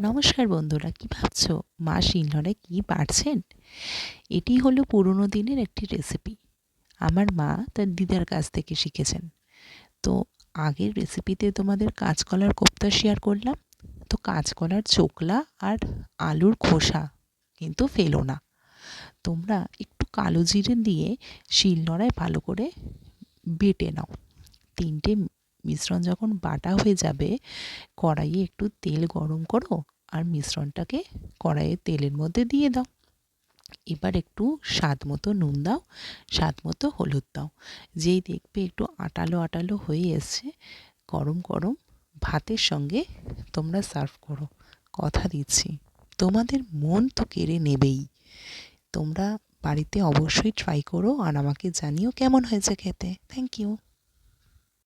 নমস্কার বন্ধুরা, কি ভাবছ? মা শিলনরে কি পারছেন এটি হলো পুরনো দিনের একটি রেসিপি আমার মা তার দিদার কাছ থেকে শিখেছেন। তো আগের রেসিপিতে তোমাদের কাঁচকলার কোপ্তা শেয়ার করলাম। তো কাঁচকলার চোকলা আর আলুর খোসা কিন্তু ফেলো না। তোমরা একটু কালো জিরে দিয়ে শিলনোড়ায় ভালো করে বেটে নাও। তিনটে মিশ্রণ যখন বাটা হয়ে যাবে, কড়াইয়ে একটু তেল গরম করো আর মিশ্রণটাকে কড়াইয়ের তেলের মধ্যে দিয়ে দাও। এবার একটু স্বাদ মতো নুন দাও, স্বাদ মতো হলুদ দাও। যেই দেখবে একটু আটালো আটালো হয়ে এসছে, গরম গরম ভাতের সঙ্গে তোমরা সার্ভ করো। কথা দিচ্ছি, তোমাদের মন তো কেড়ে নেবেই। তোমরা বাড়িতে অবশ্যই ট্রাই করো আর আমাকে জানিও কেমন হয়েছে খেতে। Thank you.